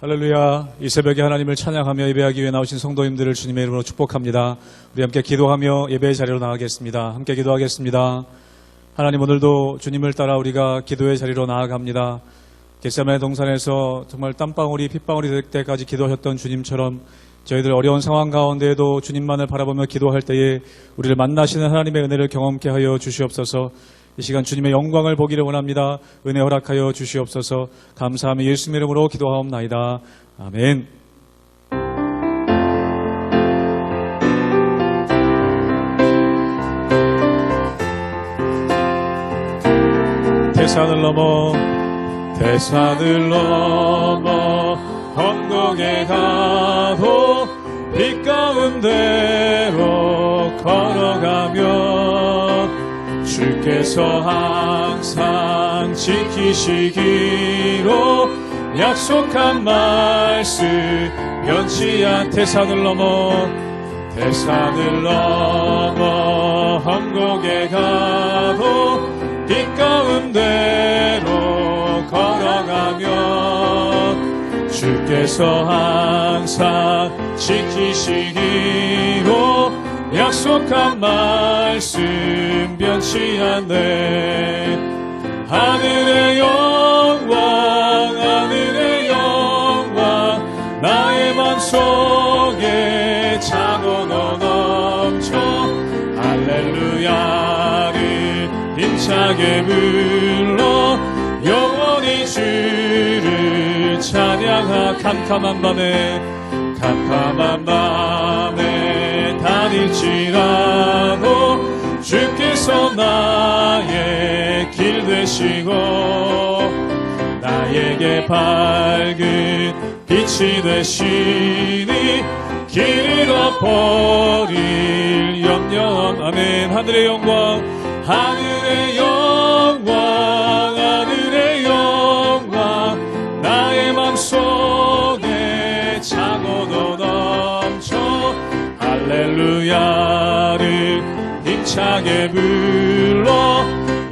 할렐루야. 이 새벽에 하나님을 찬양하며 예배하기 위해 나오신 성도님들을 주님의 이름으로 축복합니다. 우리 함께 기도하며 예배의 자리로 나가겠습니다. 함께 기도하겠습니다. 하나님 오늘도 주님을 따라 우리가 기도의 자리로 나아갑니다. 겟세마네 동산에서 정말 땀방울이 핏방울이 될 때까지 기도하셨던 주님처럼 저희들 어려운 상황 가운데에도 주님만을 바라보며 기도할 때에 우리를 만나시는 하나님의 은혜를 경험케 하여 주시옵소서. 이 시간 주님의 영광을 보기를 원합니다. 은혜 허락하여 주시옵소서. 감사하며 예수 이름으로 기도하옵나이다. 아멘. 대산을 넘어 대산을 넘어 험곡에 가도 빛 가운데로 걸어가면 주께서 항상 지키시기로 약속한 말씀 변치 않 대산을 넘어 대산을 넘어 험곡에 가도 빛 가운데로 걸어가면 주께서 항상 지키시기로 약속한 말씀 변치 않네. 하늘의 영광 하늘의 영광 나의 맘속에 차고도 넘쳐 할렐루야를 힘차게 불러 영원히 주를 찬양하 캄캄한 밤에 캄캄한 밤에 다닐지라도 주께서 나의 길 되시고 나에게 밝은 빛이 되시니 길을 엎어릴 염려 아멘. 하늘의 영광 하늘의 영광 할렐루야를 힘차게 불러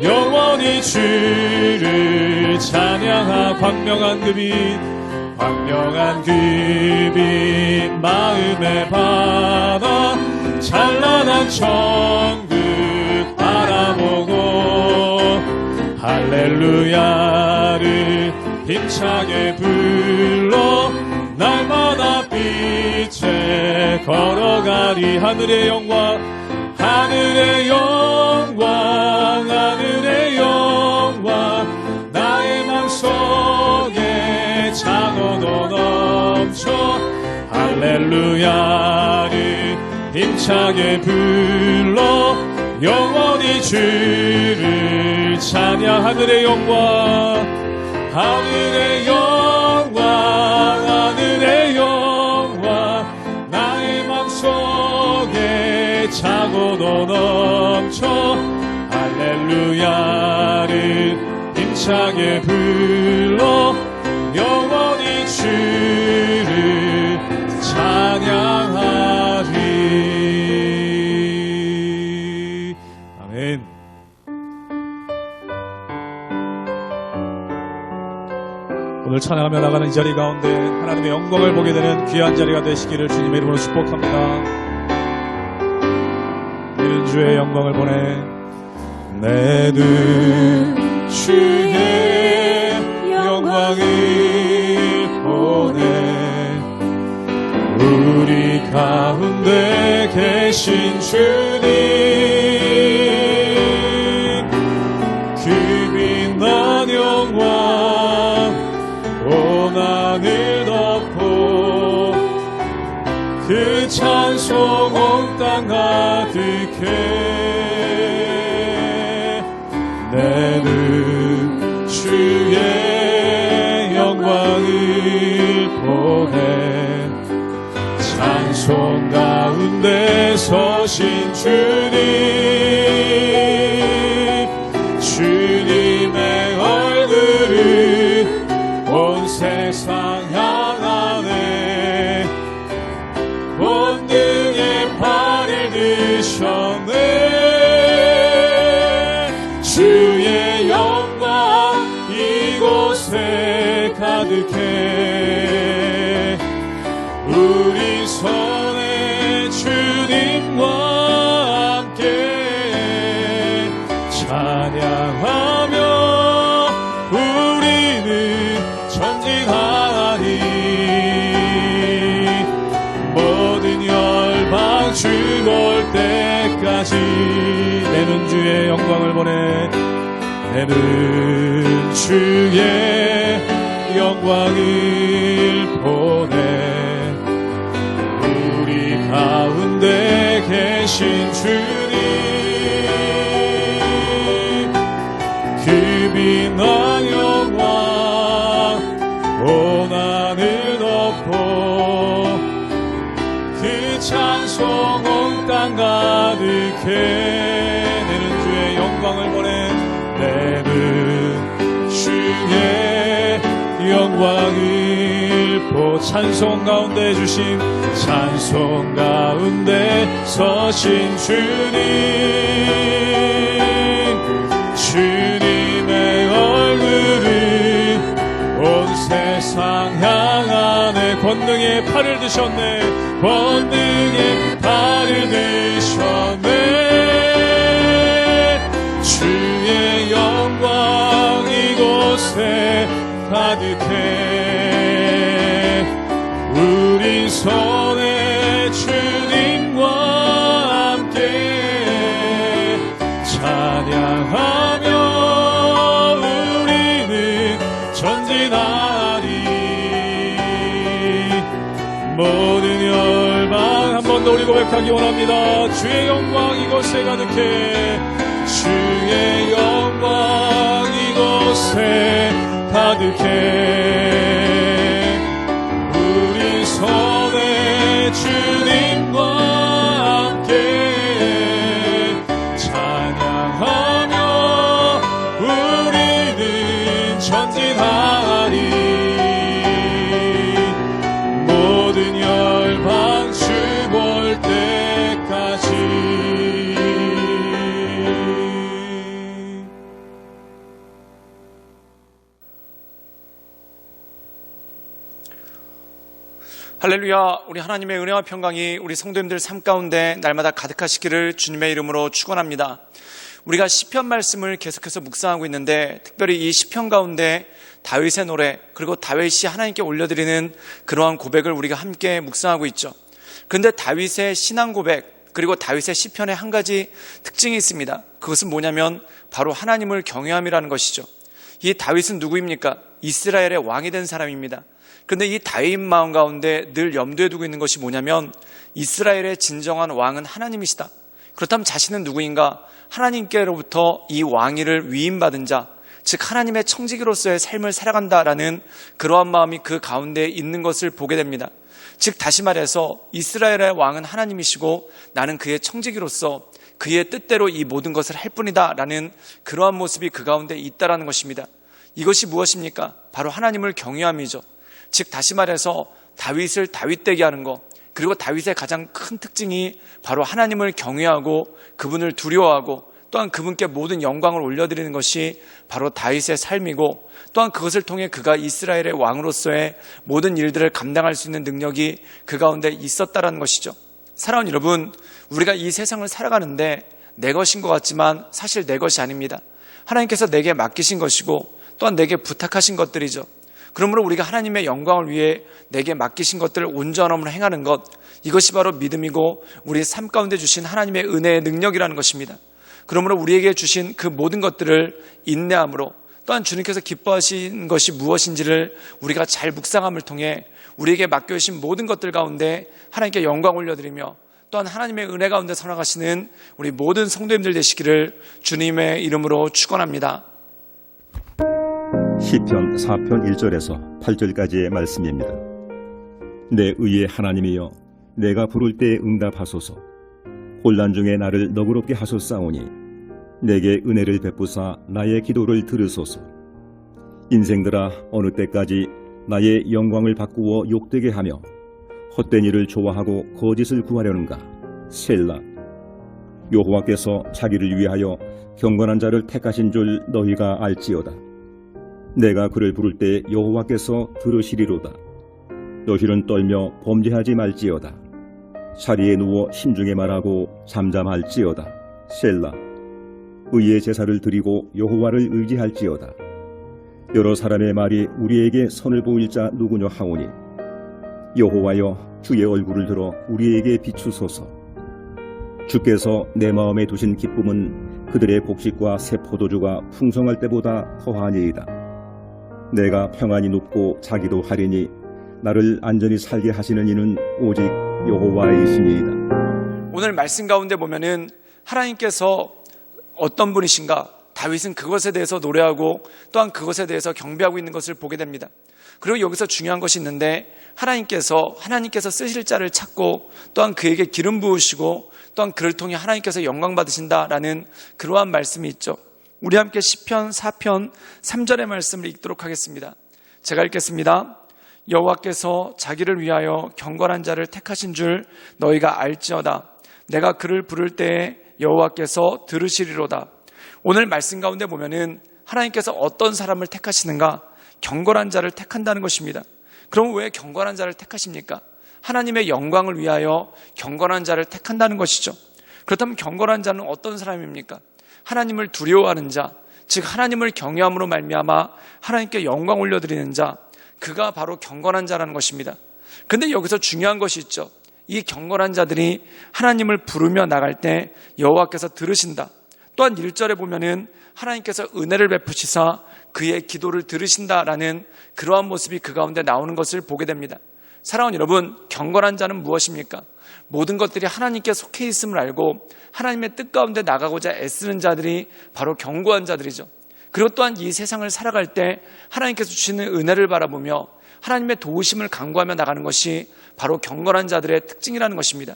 영원히 주를 찬양하. 광명한 그빛 광명한 그빛 마음에 받아 찬란한 천국 바라보고 할렐루야를 힘차게 불러 걸어가리 하늘의 영광 하늘의 영광 하늘의 영광. 나의 맘속에 차고도 넘쳐 할렐루야를 힘차게 불러 영원히 주를 찬양. 하늘의 영광 하늘의 영광 하늘의 차고도 넘쳐 할렐루야를 힘차게 불러 영원히 주를 찬양하리. 아멘. 오늘 찬양하며 나가는 이 자리 가운데 하나님의 영광을 보게 되는 귀한 자리가 되시기를 주님의 이름으로 축복합니다. 주의 영광을 보내. 내 눈 주의 영광을 보내 우리 가운데 계신 주님 그 빛난 영광 온 하늘 덮 찬송 온땅 가득해. 내는 주의 영광을 보내. 찬송 가운데 서신 주님 가득해 우리 손에 주님과 함께 찬양하며 우리는 전진하리 모든 열방 주볼 때까지 내는 주의 영광을 보내 내는 주의 영광을 보내. 우리 가운데 계신 주님 그 빛난 영광 온 하늘 덮어 그 찬송 온 땅 가득해 영광을 보 찬송 가운데 주신 찬송 가운데 서신 주님. 주님의 얼굴은 온 세상 향하네. 권능의 팔을 드셨네. 권능의 팔을 드셨네. 주의 영광 이곳에 가득해. 우리 손에 주님과 함께 찬양하며 우리는 전진하리. 모든 열방 한 번 더 우리 고백하기 원합니다. 주의 영광 이곳에 가득해. 주의 영광 이곳에 가득해. 우리 손에 주님과 함께 찬양하며 우리는 전진하 할렐루야, 우리 하나님의 은혜와 평강이 우리 성도님들 삶 가운데 날마다 가득하시기를 주님의 이름으로 축원합니다. 우리가 시편 말씀을 계속해서 묵상하고 있는데 특별히 이 시편 가운데 다윗의 노래 그리고 다윗이 하나님께 올려드리는 그러한 고백을 우리가 함께 묵상하고 있죠. 그런데 다윗의 신앙 고백 그리고 다윗의 시편에 한 가지 특징이 있습니다. 그것은 뭐냐면 바로 하나님을 경외함이라는 것이죠. 이 다윗은 누구입니까? 이스라엘의 왕이 된 사람입니다. 그런데 이 다윗 마음 가운데 늘 염두에 두고 있는 것이 뭐냐면 이스라엘의 진정한 왕은 하나님이시다. 그렇다면 자신은 누구인가? 하나님께로부터 이 왕위를 위임받은 자, 즉 하나님의 청지기로서의 삶을 살아간다라는 그러한 마음이 그 가운데 있는 것을 보게 됩니다. 즉 다시 말해서 이스라엘의 왕은 하나님이시고 나는 그의 청지기로서 그의 뜻대로 이 모든 것을 할 뿐이다라는 그러한 모습이 그 가운데 있다라는 것입니다. 이것이 무엇입니까? 바로 하나님을 경외함이죠. 즉 다시 말해서 다윗을 다윗되게 하는 것 그리고 다윗의 가장 큰 특징이 바로 하나님을 경외하고 그분을 두려워하고 또한 그분께 모든 영광을 올려드리는 것이 바로 다윗의 삶이고 또한 그것을 통해 그가 이스라엘의 왕으로서의 모든 일들을 감당할 수 있는 능력이 그 가운데 있었다라는 것이죠. 사랑하는 여러분, 우리가 이 세상을 살아가는데 내 것인 것 같지만 사실 내 것이 아닙니다. 하나님께서 내게 맡기신 것이고 또한 내게 부탁하신 것들이죠. 그러므로 우리가 하나님의 영광을 위해 내게 맡기신 것들을 온전함으로 행하는 것, 이것이 바로 믿음이고 우리 삶 가운데 주신 하나님의 은혜의 능력이라는 것입니다. 그러므로 우리에게 주신 그 모든 것들을 인내함으로 또한 주님께서 기뻐하신 것이 무엇인지를 우리가 잘 묵상함을 통해 우리에게 맡겨주신 모든 것들 가운데 하나님께 영광 올려드리며 또한 하나님의 은혜 가운데 살아가시는 우리 모든 성도님들 되시기를 주님의 이름으로 축원합니다. 시편 4편 1절에서 8절까지의 말씀입니다. 내 의의 하나님이여 내가 부를 때 응답하소서 혼란 중에 나를 너그럽게 하소싸우니 내게 은혜를 베푸사 나의 기도를 들으소서 인생들아 어느 때까지 나의 영광을 바꾸어 욕되게 하며 헛된 일을 좋아하고 거짓을 구하려는가 셀라 여호와께서 자기를 위하여 경건한 자를 택하신 줄 너희가 알지어다. 내가 그를 부를 때 여호와께서 들으시리로다. 너희는 떨며 범죄하지 말지어다. 자리에 누워 심중에 말하고 잠잠할지어다. 셀라. 의의 제사를 드리고 여호와를 의지할지어다. 여러 사람의 말이 우리에게 선을 보일 자 누구냐 하오니 여호와여 주의 얼굴을 들어 우리에게 비추소서. 주께서 내 마음에 두신 기쁨은 그들의 곡식과 새 포도주가 풍성할 때보다 더하니이다. 내가 평안히 눕고 자기도 하리니 나를 안전히 살게 하시는 이는 오직 여호와이시니이다. 오늘 말씀 가운데 보면은 하나님께서 어떤 분이신가 다윗은 그것에 대해서 노래하고 또한 그것에 대해서 경배하고 있는 것을 보게 됩니다. 그리고 여기서 중요한 것이 있는데 하나님께서 하나님께서 쓰실 자를 찾고 또한 그에게 기름 부으시고 또한 그를 통해 하나님께서 영광 받으신다라는 그러한 말씀이 있죠. 우리 함께 시편 4편 3절의 말씀을 읽도록 하겠습니다. 제가 읽겠습니다. 여호와께서 자기를 위하여 경건한 자를 택하신 줄 너희가 알지어다. 내가 그를 부를 때에 여호와께서 들으시리로다. 오늘 말씀 가운데 보면은 하나님께서 어떤 사람을 택하시는가? 경건한 자를 택한다는 것입니다. 그럼 왜 경건한 자를 택하십니까? 하나님의 영광을 위하여 경건한 자를 택한다는 것이죠. 그렇다면 경건한 자는 어떤 사람입니까? 하나님을 두려워하는 자, 즉 하나님을 경외함으로 말미암아 하나님께 영광 올려드리는 자, 그가 바로 경건한 자라는 것입니다. 근데 여기서 중요한 것이 있죠. 이 경건한 자들이 하나님을 부르며 나갈 때 여호와께서 들으신다. 또한 1절에 보면은 하나님께서 은혜를 베푸시사 그의 기도를 들으신다라는 그러한 모습이 그 가운데 나오는 것을 보게 됩니다. 사랑하는 여러분, 경건한 자는 무엇입니까? 모든 것들이 하나님께 속해 있음을 알고 하나님의 뜻 가운데 나가고자 애쓰는 자들이 바로 견고한 자들이죠. 그리고 또한 이 세상을 살아갈 때 하나님께서 주시는 은혜를 바라보며 하나님의 도우심을 강구하며 나가는 것이 바로 경건한 자들의 특징이라는 것입니다.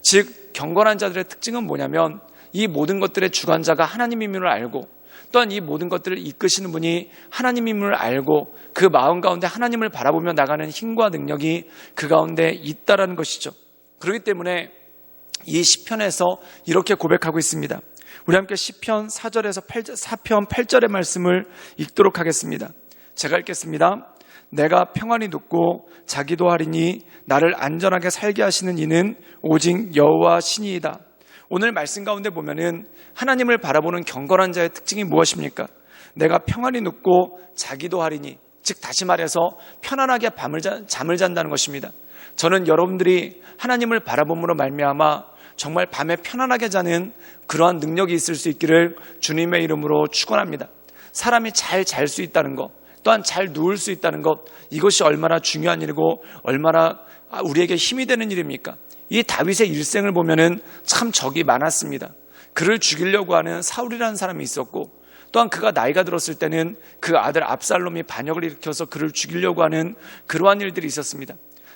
즉, 경건한 자들의 특징은 뭐냐면 이 모든 것들의 주관자가 하나님임을 알고 또한 이 모든 것들을 이끄시는 분이 하나님임을 알고 그 마음 가운데 하나님을 바라보며 나가는 힘과 능력이 그 가운데 있다라는 것이죠. 그렇기 때문에 이 시편에서 이렇게 고백하고 있습니다. 우리 함께 시편 4절에서 8절, 4편 8절의 말씀을 읽도록 하겠습니다. 제가 읽겠습니다. 내가 평안히 눕고 자기도 하리니 나를 안전하게 살게 하시는 이는 오직 여호와 신이이다. 오늘 말씀 가운데 보면은 하나님을 바라보는 경건한 자의 특징이 무엇입니까? 내가 평안히 눕고 자기도 하리니 즉 다시 말해서 편안하게 밤을 자, 잠을 잔다는 것입니다. 저는 여러분들이 하나님을 바라봄으로 말미암아 정말 밤에 편안하게 자는 그러한 능력이 있을 수 있기를 주님의 이름으로 축원합니다. 사람이 잘 잘 수 있다는 것, 또한 잘 누울 수 있다는 것, 이것이 얼마나 중요한 일이고 얼마나 우리에게 힘이 되는 일입니까? 이 다윗의 일생을 보면은 참 적이 많았습니다. 그를 죽이려고 하는 사울이라는 사람이 있었고 또한 그가 나이가 들었을 때는 그 아들 압살롬이 반역을 일으켜서 그를 죽이려고 하는 그러한 일들이 있었습니다.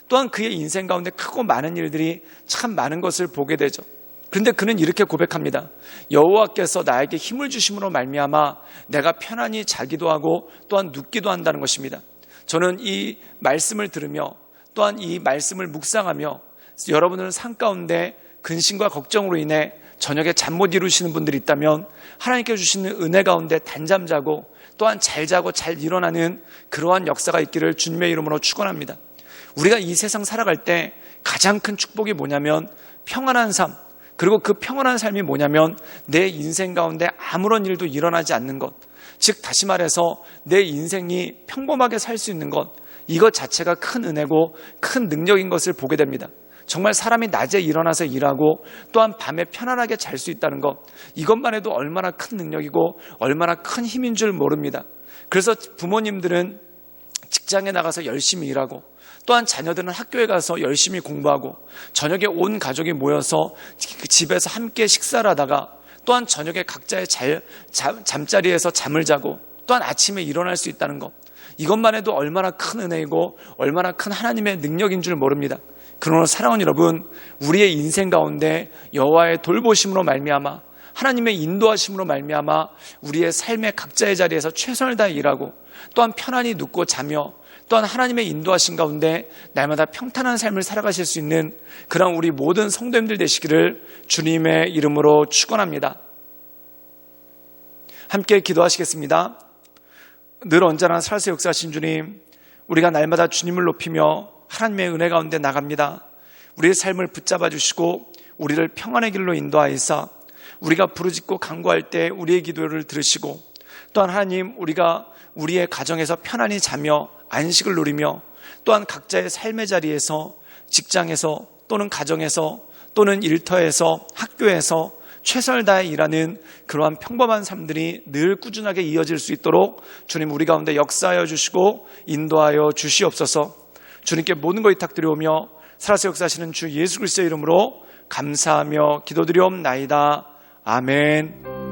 또한 그의 인생 가운데 크고 많은 일들이 참 많은 것을 보게 되죠. 그런데 그는 이렇게 고백합니다. 여호와께서 나에게 힘을 주심으로 말미암아 내가 편안히 자기도 하고 또한 눕기도 한다는 것입니다. 저는 이 말씀을 들으며 또한 이 말씀을 묵상하며 여러분은 산 가운데 근심과 걱정으로 인해 저녁에 잠 못 이루시는 분들이 있다면 하나님께 주시는 은혜 가운데 단잠 자고 또한 잘 자고 잘 일어나는 그러한 역사가 있기를 주님의 이름으로 축원합니다. 우리가 이 세상 살아갈 때 가장 큰 축복이 뭐냐면 평안한 삶, 그리고 그 평안한 삶이 뭐냐면 내 인생 가운데 아무런 일도 일어나지 않는 것. 즉, 다시 말해서 내 인생이 평범하게 살 수 있는 것. 이것 자체가 큰 은혜고 큰 능력인 것을 보게 됩니다. 정말 사람이 낮에 일어나서 일하고 또한 밤에 편안하게 잘 수 있다는 것. 이것만 해도 얼마나 큰 능력이고 얼마나 큰 힘인 줄 모릅니다. 그래서 부모님들은 직장에 나가서 열심히 일하고 또한 자녀들은 학교에 가서 열심히 공부하고 저녁에 온 가족이 모여서 그 집에서 함께 식사를 하다가 또한 저녁에 각자의 잘, 잠, 잠자리에서 잠을 자고 또한 아침에 일어날 수 있다는 것. 이것만 해도 얼마나 큰 은혜이고 얼마나 큰 하나님의 능력인 줄 모릅니다. 그러나 사랑하는 여러분, 우리의 인생 가운데 여호와의 돌보심으로 말미암아 하나님의 인도하심으로 말미암아 우리의 삶의 각자의 자리에서 최선을 다해 일하고 또한 편안히 눕고 자며 또한 하나님의 인도하신 가운데 날마다 평탄한 삶을 살아가실 수 있는 그런 우리 모든 성도님들 되시기를 주님의 이름으로 축원합니다. 함께 기도하시겠습니다. 늘 언제나 살아서 역사하신 주님, 우리가 날마다 주님을 높이며 하나님의 은혜 가운데 나갑니다. 우리의 삶을 붙잡아 주시고 우리를 평안의 길로 인도하여서 우리가 부르짖고 간구할 때 우리의 기도를 들으시고 또한 하나님 우리가 우리의 가정에서 편안히 자며 안식을 누리며 또한 각자의 삶의 자리에서 직장에서 또는 가정에서 또는 일터에서 학교에서 최선을 다해 일하는 그러한 평범한 삶들이 늘 꾸준하게 이어질 수 있도록 주님 우리 가운데 역사하여 주시고 인도하여 주시옵소서 주님께 모든 것 위탁드려오며 살아서 역사하시는 주 예수 그리스도의 이름으로 감사하며 기도드리옵나이다. 아멘.